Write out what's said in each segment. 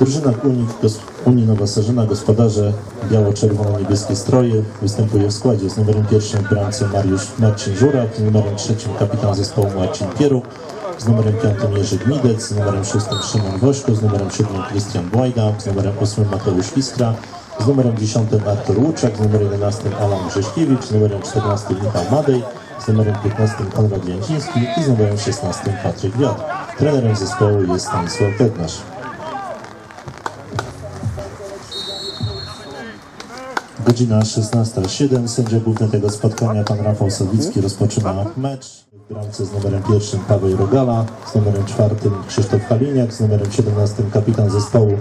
Drużyna Unii, Unii Nowa Sarzyna, gospodarze biało-czerwono-niebieskie stroje, występuje w składzie z numerem pierwszym w bramce Mariusz Marcin Żurak, z numerem trzecim kapitan zespołu Marcin Pieruk, z numerem piątym Jerzy Gmidec, z numerem szóstym Szymon Wośko, z numerem siódmym Krystian Błajda, z numerem ósmym Mateusz Iskra, z numerem dziesiątym Artur Łuczak, z numerem jedenastym Alan Grześkiewicz, z numerem czternastym Michał Madej, z numerem 15 Konrad Janciński i z numerem 16 Patryk Wiatr. Trenerem zespołu jest Stanisław Bednarz. Godzina 16.07. Sędzia główny tego spotkania, pan Rafał Sawicki, rozpoczyna mecz. W bramce z numerem pierwszym Paweł Rogala, z numerem czwartym Krzysztof Haliniak, z numerem 17 kapitan zespołu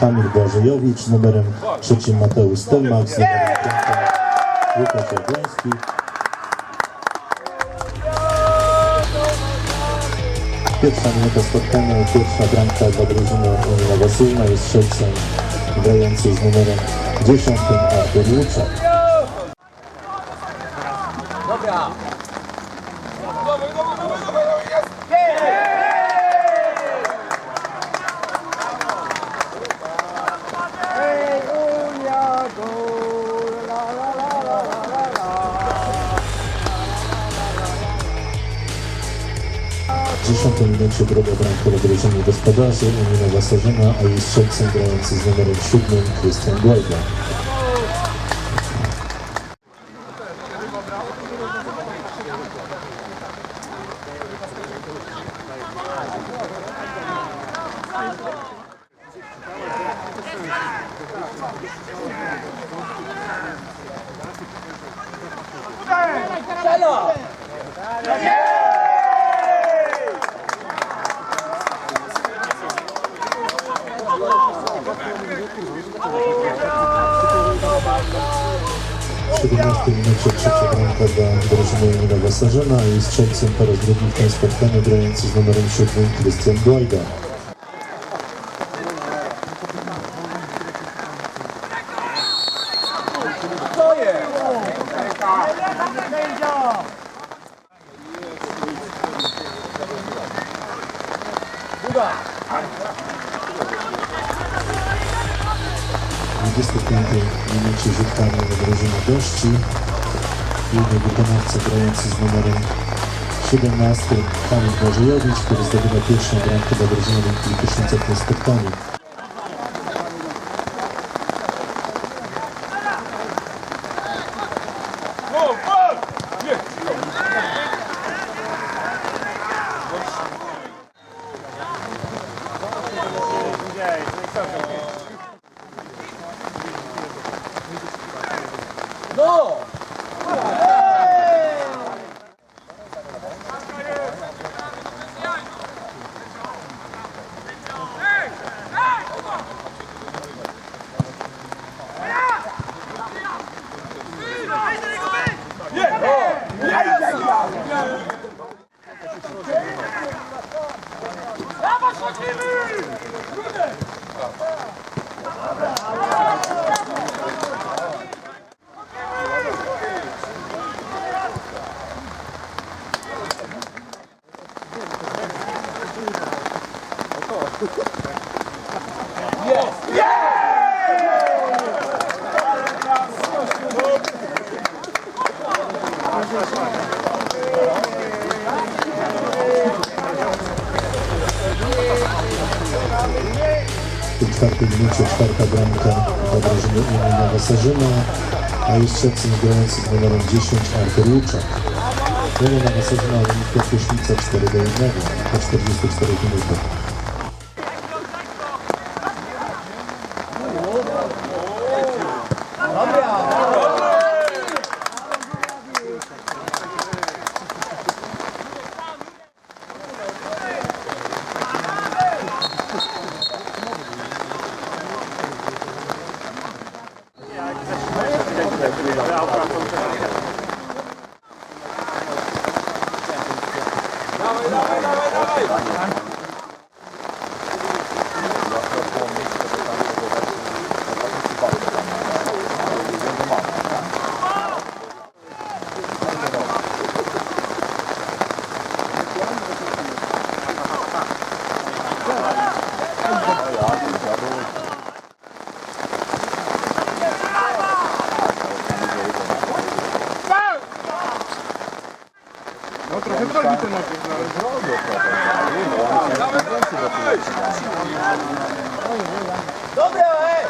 Kamil Błażejowicz, z numerem trzecim Mateusz Stelmak, z numerem piątym Łukasz Jabłoński. Pierwsza minuta spotkania i pierwsza bramka dla drużyny Unii jest strzelcem grający z numerem 10 Artur W 10 minucie druga bramka dla drużyny gospodarzy Unii Nowa Sarzyna, a jej strzelcem grający z numerem 7 Krystian Głajda. W 17 minucie trzecia bramka dla drużyny Unii Nowa Sarzyna, a jej strzelcem po raz drugi w tym spotkaniu grający z numerem 7 Krystian Głajda. W 25 minucie rzut karny na drużynę gości. Jego wykonawca grający z numerem 17 Kamil Bożejowicz, który zdobywa pierwszą bramkę dla drużyny Olimpii Tysiąca w tym spotkaniu. Hill. W tej czwartej minucie czwarta bramka dla drużyny Unii Nowa Sarzyna, a jej strzelcem grający z numerem 10 Artur Łuczak. Unia Nowa Sarzyna Olimpia Kruszwica 4 do 1 po 44 minutach. on. Dobra, ej!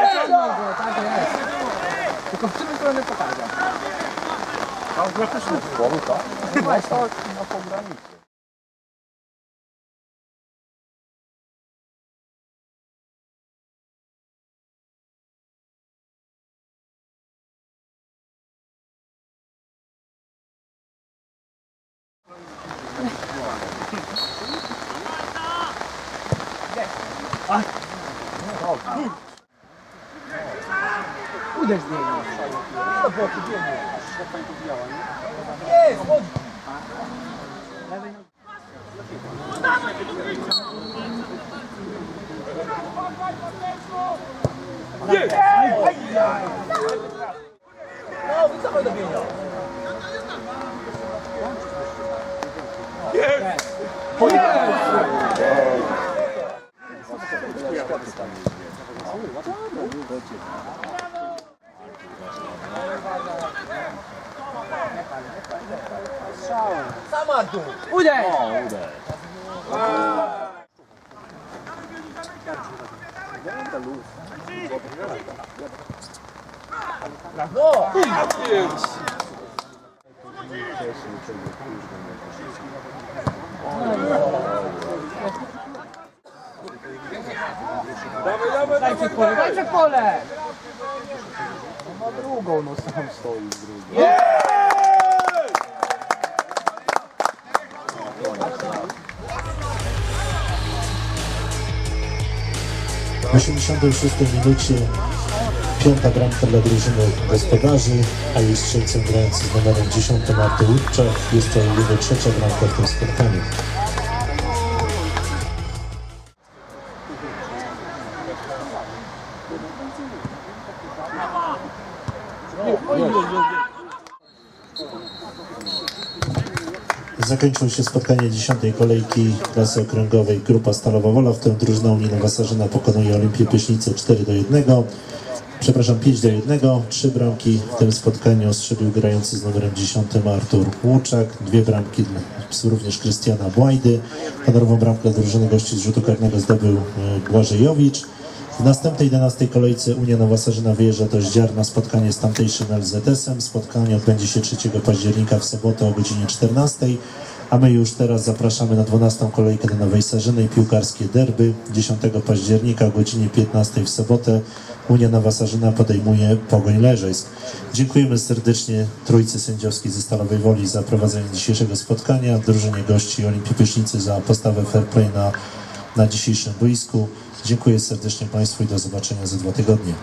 Wyciągnął go, tak jest. Tylko w którym stronę pokazał? Tam graficzny w polu, tak? Chyba jest to na pogranicy. Uderz z niej. Samadu. Uday. Ha, Uday. No! Pięć! Uderz! Dajcie pole, dajcie pole! No ma drugą, no sam stoi z drugą. W 86 minucie piąta bramka dla drużyny gospodarzy, a jej strzelcem grający z numerem 10 Marty Łódczak. Jest to jego trzecia bramka w tym spotkaniu. Zakończyło się spotkanie dziesiątej kolejki klasy okręgowej Grupa Stalowa Wola, w którym drużyna Unii Sarzyna pokonuje Olimpię Pieśnicy 4 do 1. Przepraszam, 5 do 1. Trzy bramki w tym spotkaniu strzelił grający z numerem 10 Artur Łuczak. Dwie bramki również Krystiana Błajdy. Honorową bramkę drużyny gości z rzutu karnego zdobył e, Błażejowicz. W następnej 11 kolejce Unia Nowa Sarzyna wyjeżdża do Ździar na spotkanie z tamtejszym LZS-em. Spotkanie odbędzie się 3 października w sobotę o godzinie 14. A my już teraz zapraszamy na 12 kolejkę do Nowej Sarzyny i piłkarskie derby. 10 października o godzinie 15 w sobotę Unia Nowa Sarzyna podejmuje Pogoń Leżejsk. Dziękujemy serdecznie trójcy sędziowskiej ze Stalowej Woli za prowadzenie dzisiejszego spotkania, drużynie gości Olimpii Pieśnicy za postawę fair play na, na dzisiejszym boisku. Dziękuję serdecznie Państwu i do zobaczenia za dwa tygodnie.